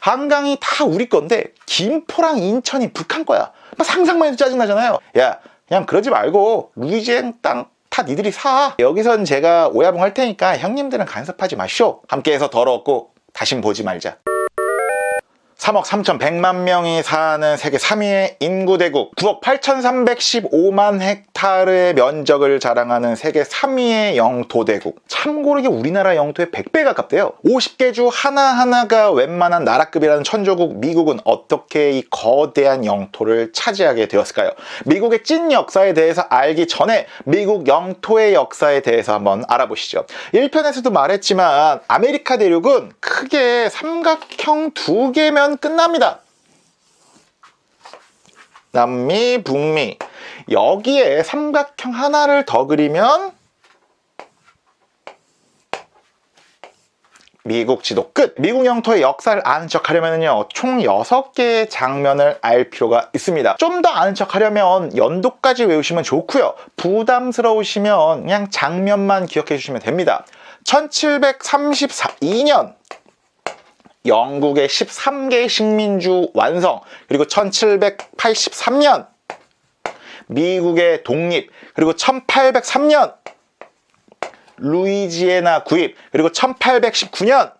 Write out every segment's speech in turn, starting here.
한강이 다 우리 건데 김포랑 인천이 북한 거야. 막 상상만 해도 짜증나잖아요. 야, 그냥 그러지 말고 루이지행 땅 다 니들이 사. 여기선 제가 오야봉 할 테니까 형님들은 간섭하지 마쇼. 함께해서 더러웠고 다신 보지 말자. 3억 3,100만 명이 사는 세계 3위의 인구 대국, 9억 8,315만 헥타르의 면적을 자랑하는 세계 3위의 영토 대국. 참고로 이게 우리나라 영토의 100배 가깝대요. 50개 주 하나하나가 웬만한 나라급이라는 천조국 미국은 어떻게 이 거대한 영토를 차지하게 되었을까요? 미국의 찐 역사에 대해서 알기 전에 미국 영토의 역사에 대해서 한번 알아보시죠. 1편에서도 말했지만 아메리카 대륙은 크게 삼각형 두 개면 끝납니다. 남미, 북미. 여기에 삼각형 하나를 더 그리면 미국 지도 끝! 미국 영토의 역사를 아는 척 하려면요, 총 6개의 장면을 알 필요가 있습니다. 좀 더 아는 척 하려면 연도까지 외우시면 좋고요. 부담스러우시면 그냥 장면만 기억해 주시면 됩니다. 1732년 영국의 13개 식민주 완성, 그리고 1783년 미국의 독립, 그리고 1803년 루이지애나 구입, 그리고 1819년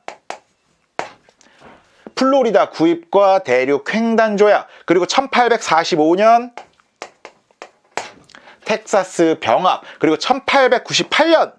플로리다 구입과 대륙 횡단 조약, 그리고 1845년 텍사스 병합, 그리고 1898년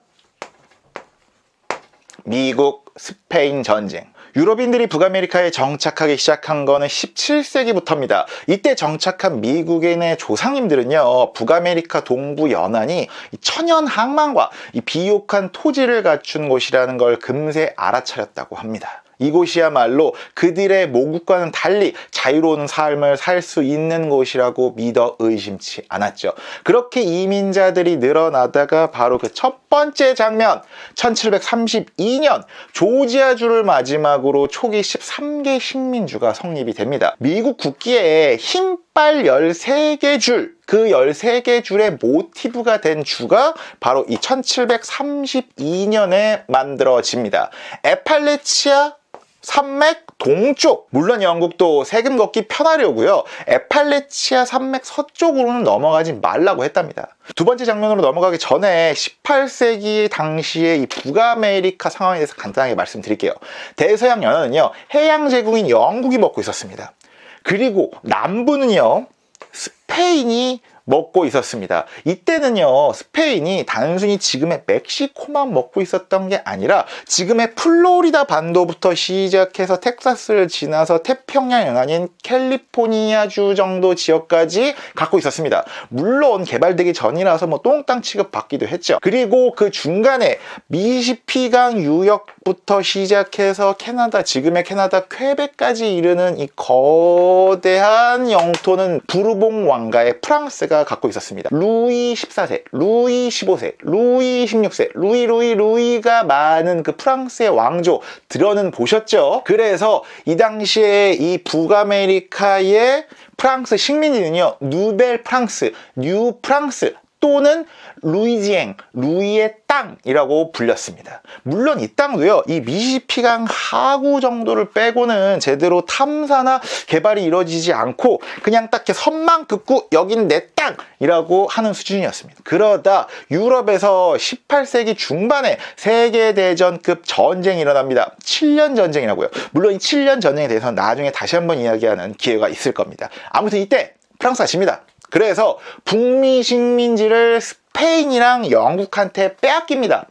미국 스페인 전쟁. 유럽인들이 북아메리카에 정착하기 시작한 거는 17세기부터입니다. 이때 정착한 미국인의 조상님들은요, 북아메리카 동부 연안이 천연 항만과 이 비옥한 토지를 갖춘 곳이라는 걸 금세 알아차렸다고 합니다. 이곳이야말로 그들의 모국과는 달리 자유로운 삶을 살 수 있는 곳이라고 믿어 의심치 않았죠. 그렇게 이민자들이 늘어나다가 바로 그 첫 번째 장면, 1732년 조지아주를 마지막으로 초기 13개 식민주가 성립이 됩니다. 미국 국기에 흰빨 13개 줄, 그 13개 줄의 모티브가 된 주가 바로 이 1732년에 만들어집니다. 에팔레치아 산맥 동쪽 물론 영국도 세금 걷기 편하려고요. 에팔레치아 산맥 서쪽으로는 넘어가지 말라고 했답니다. 두 번째 장면으로 넘어가기 전에 18세기 당시의 이 북아메리카 상황에 대해서 간단하게 말씀드릴게요. 대서양 연안은요 해양 제국인 영국이 먹고 있었습니다. 그리고 남부는요 스페인이 먹고 있었습니다. 이때는요, 스페인이 단순히 지금의 멕시코만 먹고 있었던 게 아니라 지금의 플로리다 반도부터 시작해서 텍사스를 지나서 태평양 연안인 캘리포니아주 정도 지역까지 갖고 있었습니다. 물론 개발되기 전이라서 뭐 똥땅 취급 받기도 했죠. 그리고 그 중간에 미시피강 유역부터 시작해서 캐나다, 지금의 캐나다 퀘벡까지 이르는 이 거대한 영토는 부르봉 왕가의 프랑스가 갖고 있었습니다. 루이 14세, 루이 15세, 루이 16세, 루이 루이 루이가 많은 그 프랑스의 왕조 들어는 보셨죠? 그래서 이 당시에 이 북아메리카의 프랑스 식민지는요, 누벨 프랑스, 뉴 프랑스 또는 루이지엥, 루이의 땅이라고 불렸습니다. 물론 이 땅도요, 이 미시피강 하구 정도를 빼고는 제대로 탐사나 개발이 이루어지지 않고 그냥 딱히 선만 긋고 여긴 내 땅이라고 하는 수준이었습니다. 그러다 유럽에서 18세기 중반에 세계대전급 전쟁이 일어납니다. 7년 전쟁이라고요. 물론 이 7년 전쟁에 대해서는 나중에 다시 한번 이야기하는 기회가 있을 겁니다. 아무튼 이때 프랑스 아십니다. 그래서 북미 식민지를 스페인이랑 영국한테 빼앗깁니다.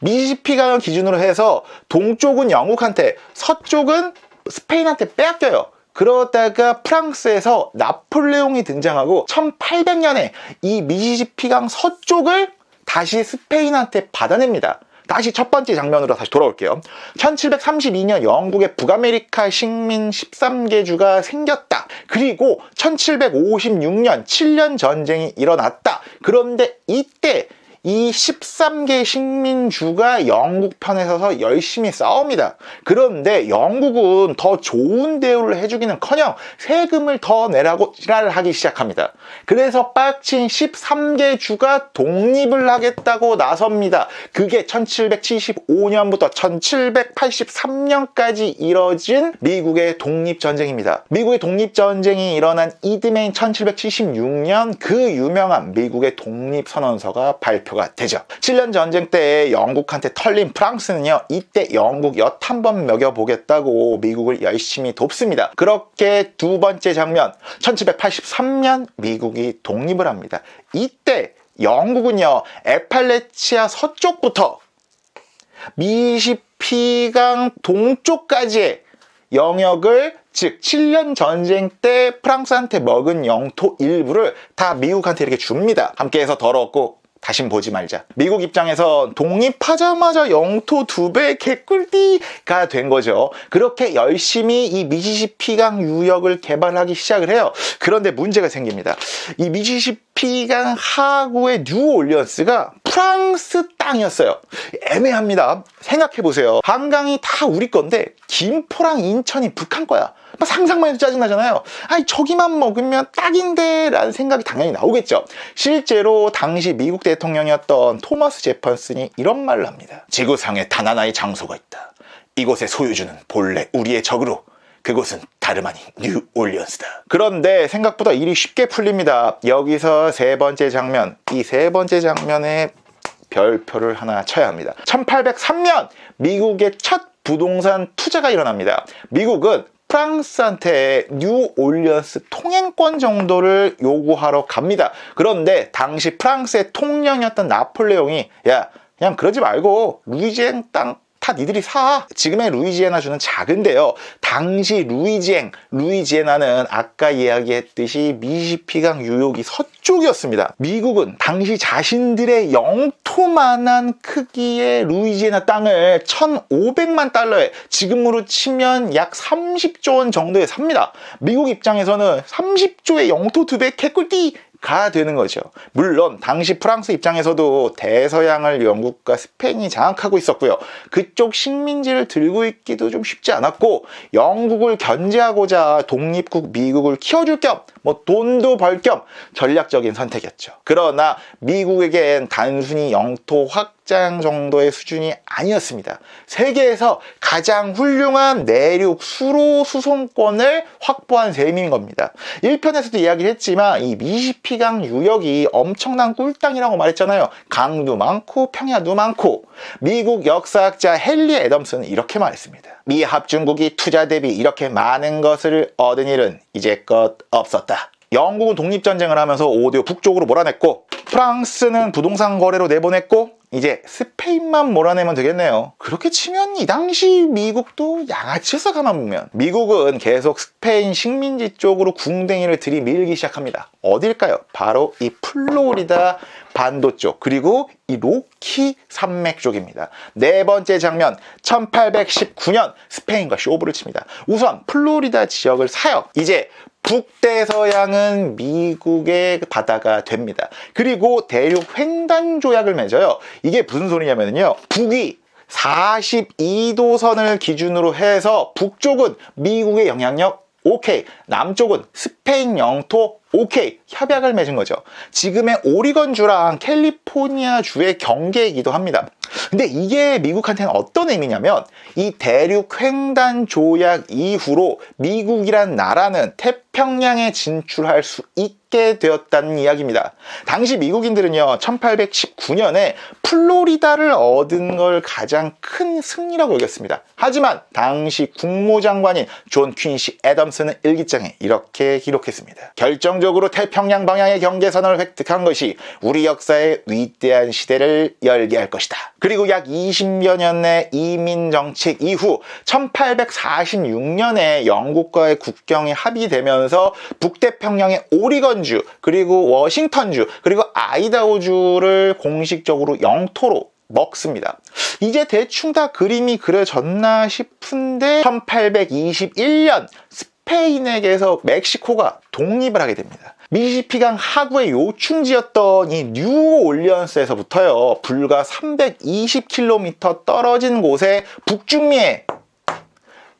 미시피강을 기준으로 해서 동쪽은 영국한테, 서쪽은 스페인한테 빼앗겨요. 그러다가 프랑스에서 나폴레옹이 등장하고 1800년에 이 미시시피강 서쪽을 다시 스페인한테 받아냅니다. 다시 첫 번째 장면으로 다시 돌아올게요. 1732년 영국의 북아메리카 식민 13개 주가 생겼다. 그리고 1756년 7년 전쟁이 일어났다. 그런데 이때 이 13개 식민주가 영국 편에 서서 열심히 싸웁니다. 그런데 영국은 더 좋은 대우를 해주기는 커녕 세금을 더 내라고 지랄을 하기 시작합니다. 그래서 빡친 13개 주가 독립을 하겠다고 나섭니다. 그게 1775년부터 1783년까지 이뤄진 미국의 독립전쟁입니다. 미국의 독립전쟁이 일어난 이듬해인 1776년 그 유명한 미국의 독립선언서가 발표 가 되죠. 7년 전쟁 때 영국한테 털린 프랑스는요, 이때 영국 엿 한 번 먹여보겠다고 미국을 열심히 돕습니다. 그렇게 두 번째 장면, 1783년 미국이 독립을 합니다. 이때 영국은요, 에팔레치아 서쪽부터 미시피강 동쪽까지의 영역을 즉 7년 전쟁 때 프랑스한테 먹은 영토 일부를 다 미국한테 이렇게 줍니다. 함께해서 더러웠고 다신 보지 말자. 미국 입장에서 독립하자마자 영토 두 배 개꿀띠가 된 거죠. 그렇게 열심히 이 미시시피강 유역을 개발하기 시작을 해요. 그런데 문제가 생깁니다. 이 미시시피강 하구의 뉴올리언스가 프랑스 땅이었어요. 애매합니다. 생각해 보세요. 한강이 다 우리 건데 김포랑 인천이 북한 거야. 막 상상만 해도 짜증나잖아요. 아니, 저기만 먹으면 딱인데 라는 생각이 당연히 나오겠죠. 실제로 당시 미국 대통령이었던 토마스 제퍼슨이 이런 말을 합니다. 지구상에 단 하나의 장소가 있다. 이곳의 소유주는 본래 우리의 적으로 그곳은 다름 아닌 뉴올리언스다. 그런데 생각보다 일이 쉽게 풀립니다. 여기서 세 번째 장면, 이 세 번째 장면에 별표를 하나 쳐야 합니다. 1803년 미국의 첫 부동산 투자가 일어납니다. 미국은 프랑스한테 뉴올리언스 통행권 정도를 요구하러 갑니다. 그런데 당시 프랑스의 통령이었던 나폴레옹이 야 그냥 그러지 말고 루이지앵 땅 다 니들이 사. 지금의 루이지애나주는 작은데요. 당시 루이지앵, 루이지애나는 아까 이야기했듯이 미시피강 유역이 서쪽이었습니다. 미국은 당시 자신들의 영토만한 크기의 루이지애나 땅을 1,500만 달러에 지금으로 치면 약 30조 원 정도에 삽니다. 미국 입장에서는 30조의 영토 두배 개꿀띠 가 되는 거죠. 물론 당시 프랑스 입장에서도 대서양을 영국과 스페인이 장악하고 있었고요. 그쪽 식민지를 들고 있기도 좀 쉽지 않았고 영국을 견제하고자 독립국 미국을 키워줄 겸 뭐 돈도 벌 겸 전략적인 선택이었죠. 그러나 미국에겐 단순히 영토 확장 정도의 수준이 아니었습니다. 세계에서 가장 훌륭한 내륙 수로 수송권을 확보한 셈인 겁니다. 1편에서도 이야기를 했지만 이 미시피강 유역이 엄청난 꿀땅이라고 말했잖아요. 강도 많고 평야도 많고 미국 역사학자 헨리 애덤스는 이렇게 말했습니다. 미 합중국이 투자 대비 이렇게 많은 것을 얻은 일은 이제껏 없었다. 영국은 독립전쟁을 하면서 오디오 북쪽으로 몰아냈고 프랑스는 부동산 거래로 내보냈고 이제 스페인만 몰아내면 되겠네요. 그렇게 치면 이 당시 미국도 양아치에서 가만 보면 미국은 계속 스페인 식민지 쪽으로 궁뎅이를 들이밀기 시작합니다. 어딜까요? 바로 이 플로리다 반도 쪽 그리고 이 로키 산맥 쪽입니다. 네 번째 장면 1819년 스페인과 쇼부를 칩니다. 우선 플로리다 지역을 사요. 이제 북대서양은 미국의 바다가 됩니다. 그리고 대륙 횡단 조약을 맺어요. 이게 무슨 소리냐면요. 북이 42도선을 기준으로 해서 북쪽은 미국의 영향력 오케이. 남쪽은 스페인 영토 오케이. 협약을 맺은 거죠. 지금의 오리건주랑 캘리포니아주의 경계이기도 합니다. 근데 이게 미국한테는 어떤 의미냐면 이 대륙 횡단 조약 이후로 미국이란 나라는 태평양에 진출할 수 있게 되었다는 이야기입니다. 당시 미국인들은요, 1819년에 플로리다를 얻은 걸 가장 큰 승리라고 여겼습니다. 하지만 당시 국무장관인 존 퀸시 애덤스는 일기장에 이렇게 기록했습니다. 결정적으로 태평양 방향의 경계선을 획득한 것이 우리 역사의 위대한 시대를 열게 할 것이다. 그리고 약 20여 년의 이민 정책 이후 1846년에 영국과의 국경이 합의되면서 북태평양의 오리건주 그리고 워싱턴주 그리고 아이다호주를 공식적으로 영토로 먹습니다. 이제 대충 다 그림이 그려졌나 싶은데 1821년 스페인에게서 멕시코가 독립을 하게 됩니다. 미시시피강 하구의 요충지였던 이 뉴올리언스에서부터요 불과 320km 떨어진 곳에 북중미에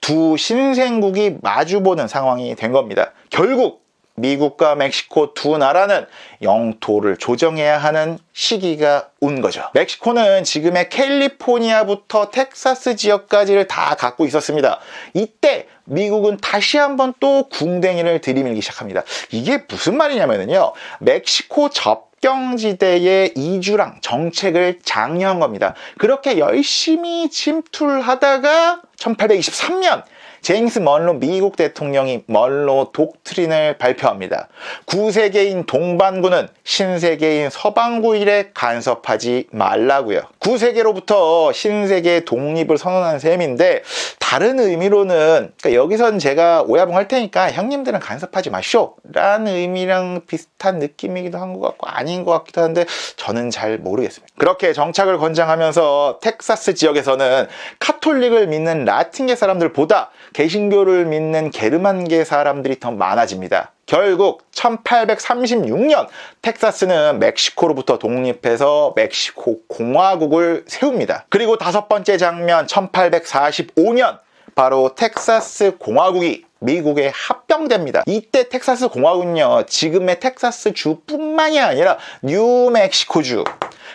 두 신생국이 마주보는 상황이 된 겁니다. 결국 미국과 멕시코 두 나라는 영토를 조정해야 하는 시기가 온 거죠. 멕시코는 지금의 캘리포니아부터 텍사스 지역까지를 다 갖고 있었습니다. 이때 미국은 다시 한번 또 궁뎅이를 들이밀기 시작합니다. 이게 무슨 말이냐면요. 멕시코 접 경지대의 이주랑 정책을 장려한 겁니다. 그렇게 열심히 침투를 하다가 1823년 제임스 먼로 미국 대통령이 먼로 독트린을 발표합니다. 구세계인 동반구는 신세계인 서방구 일에 간섭하지 말라고요. 구세계로부터 신세계 독립을 선언한 셈인데 다른 의미로는 그러니까 여기선 제가 오야봉 할 테니까 형님들은 간섭하지 마쇼 라는 의미랑 비슷한 느낌이기도 한 것 같고 아닌 것 같기도 한데 저는 잘 모르겠습니다. 그렇게 정착을 권장하면서 텍사스 지역에서는 카톨릭을 믿는 라틴계 사람들보다 개신교를 믿는 게르만계 사람들이 더 많아집니다. 결국 1836년 텍사스는 멕시코로부터 독립해서 멕시코 공화국을 세웁니다. 그리고 다섯 번째 장면 1845년 바로 텍사스 공화국이 미국에 합병됩니다. 이때 텍사스 공화국은요, 지금의 텍사스 주뿐만이 아니라 뉴멕시코주,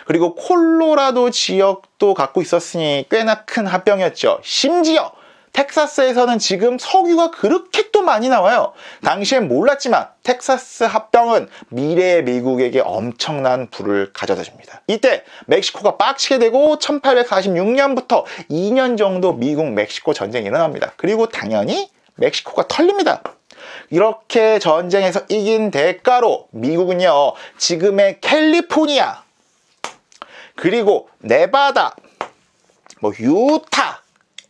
그리고 콜로라도 지역도 갖고 있었으니 꽤나 큰 합병이었죠. 심지어 텍사스에서는 지금 석유가 그렇게 또 많이 나와요. 당시엔 몰랐지만 텍사스 합병은 미래의 미국에게 엄청난 부를 가져다 줍니다. 이때 멕시코가 빡치게 되고 1846년부터 2년 정도 미국 멕시코 전쟁이 일어납니다. 그리고 당연히 멕시코가 털립니다. 이렇게 전쟁에서 이긴 대가로 미국은요, 지금의 캘리포니아, 그리고 네바다, 뭐 유타,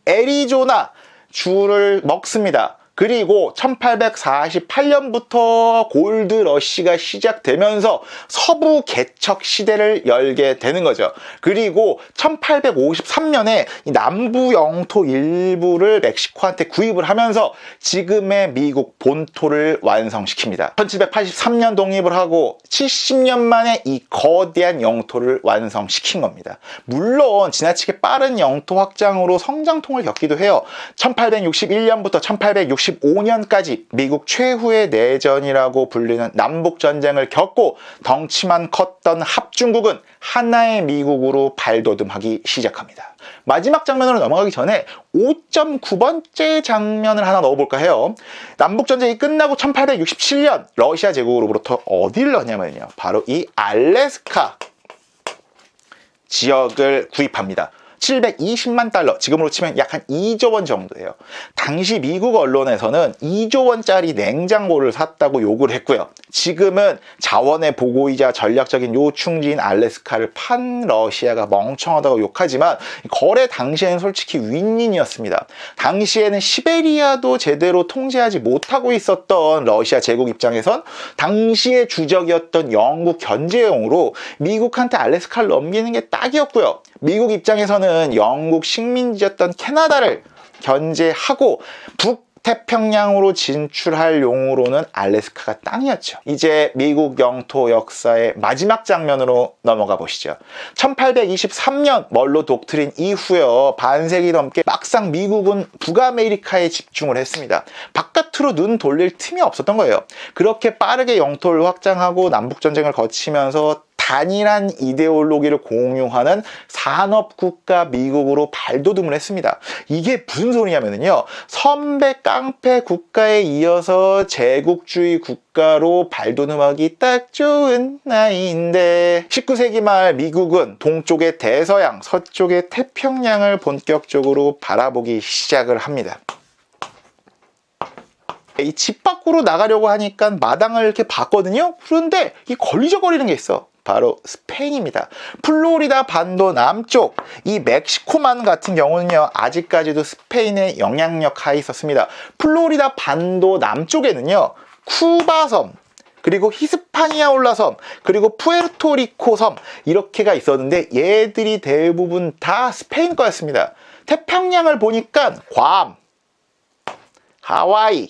애리조나 주를 먹습니다. 그리고 1848년부터 골드 러시가 시작되면서 서부 개척 시대를 열게 되는 거죠. 그리고 1853년에 남부 영토 일부를 멕시코한테 구입을 하면서 지금의 미국 본토를 완성시킵니다. 1783년 독립을 하고 70년 만에 이 거대한 영토를 완성시킨 겁니다. 물론 지나치게 빠른 영토 확장으로 성장통을 겪기도 해요. 1861년부터 1860 1965년까지 미국 최후의 내전이라고 불리는 남북전쟁을 겪고 덩치만 컸던 합중국은 하나의 미국으로 발돋움하기 시작합니다. 마지막 장면으로 넘어가기 전에 5.9번째 장면을 하나 넣어볼까 해요. 남북전쟁이 끝나고 1867년 러시아 제국으로부터 어디를 넣냐면요. 바로 이 알래스카 지역을 구입합니다. 720만 달러, 지금으로 치면 약 한 2조 원 정도예요. 당시 미국 언론에서는 2조 원짜리 냉장고를 샀다고 욕을 했고요. 지금은 자원의 보고이자 전략적인 요충지인 알래스카를 판 러시아가 멍청하다고 욕하지만 거래 당시에는 솔직히 윈윈이었습니다. 당시에는 시베리아도 제대로 통제하지 못하고 있었던 러시아 제국 입장에선 당시의 주적이었던 영국 견제용으로 미국한테 알래스카를 넘기는 게 딱이었고요. 미국 입장에서는 영국 식민지였던 캐나다를 견제하고 북 태평양으로 진출할 용으로는 알래스카가 땅이었죠. 이제 미국 영토 역사의 마지막 장면으로 넘어가 보시죠. 1823년 멀로 독트린 이후에 반세기 넘게 막상 미국은 북아메리카에 집중을 했습니다. 바깥으로 눈 돌릴 틈이 없었던 거예요. 그렇게 빠르게 영토를 확장하고 남북전쟁을 거치면서 단일한 이데올로기를 공유하는 산업국가 미국으로 발돋움을 했습니다. 이게 무슨 소리냐면요. 선배 깡패 국가에 이어서 제국주의 국가로 발돋움하기 딱 좋은 나이인데 19세기 말 미국은 동쪽의 대서양, 서쪽의 태평양을 본격적으로 바라보기 시작을 합니다. 이 집 밖으로 나가려고 하니까 마당을 이렇게 봤거든요. 그런데 이 걸리적거리는 게 있어. 바로 스페인입니다. 플로리다 반도 남쪽 이 멕시코만 같은 경우는요 아직까지도 스페인의 영향력 하에 있었습니다. 플로리다 반도 남쪽에는요 쿠바섬 그리고 히스파니아 올라 섬, 그리고 푸에르토리코 섬 이렇게가 있었는데 얘들이 대부분 다 스페인 거였습니다. 태평양을 보니까 괌, 하와이,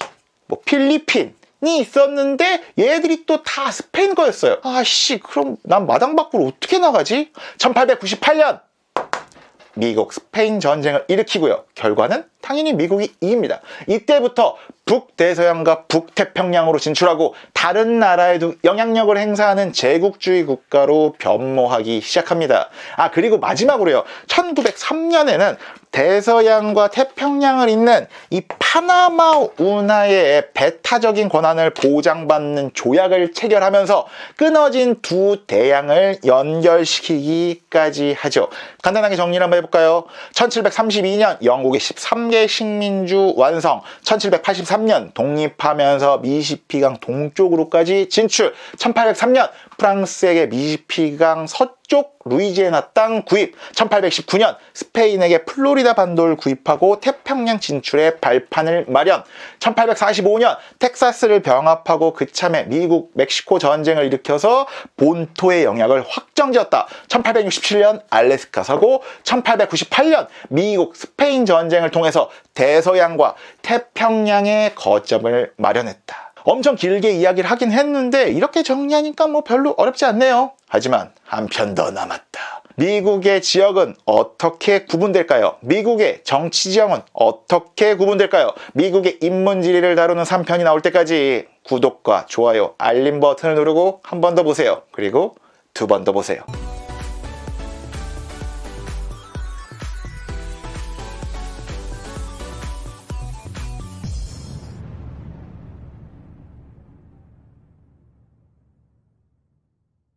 뭐 필리핀, 이 있었는데 얘들이 또 다 스페인 거였어요. 아씨, 그럼 난 마당 밖으로 어떻게 나가지? 1898년 미국 스페인 전쟁을 일으키고요. 결과는 당연히 미국이 이깁니다. 이때부터 북대서양과 북태평양으로 진출하고 다른 나라에도 영향력을 행사하는 제국주의 국가로 변모하기 시작합니다. 아, 그리고 마지막으로요. 1903년에는 대서양과 태평양을 잇는 이 파나마 운하의 배타적인 권한을 보장받는 조약을 체결하면서 끊어진 두 대양을 연결시키기까지 하죠. 간단하게 정리를 한번 해볼까요? 1732년 영국의 13개 식민주 완성, 1783년 독립하면서 미시피강 동쪽으로까지 진출, 1803년 프랑스에게 미시피강 서 쪽 루이지애나 땅 구입, 1819년 스페인에게 플로리다 반도를 구입하고 태평양 진출의 발판을 마련, 1845년 텍사스를 병합하고 그참에 미국 멕시코 전쟁을 일으켜서 본토의 영향을 확정지었다. 1867년 알래스카 사고, 1898년 미국 스페인 전쟁을 통해서 대서양과 태평양의 거점을 마련했다. 엄청 길게 이야기를 하긴 했는데 이렇게 정리하니까 뭐 별로 어렵지 않네요. 하지만 한 편 더 남았다. 미국의 지역은 어떻게 구분될까요? 미국의 정치 지형은 어떻게 구분될까요? 미국의 인문 지리를 다루는 3편이 나올 때까지 구독과 좋아요, 알림 버튼을 누르고 한 번 더 보세요. 그리고 두 번 더 보세요.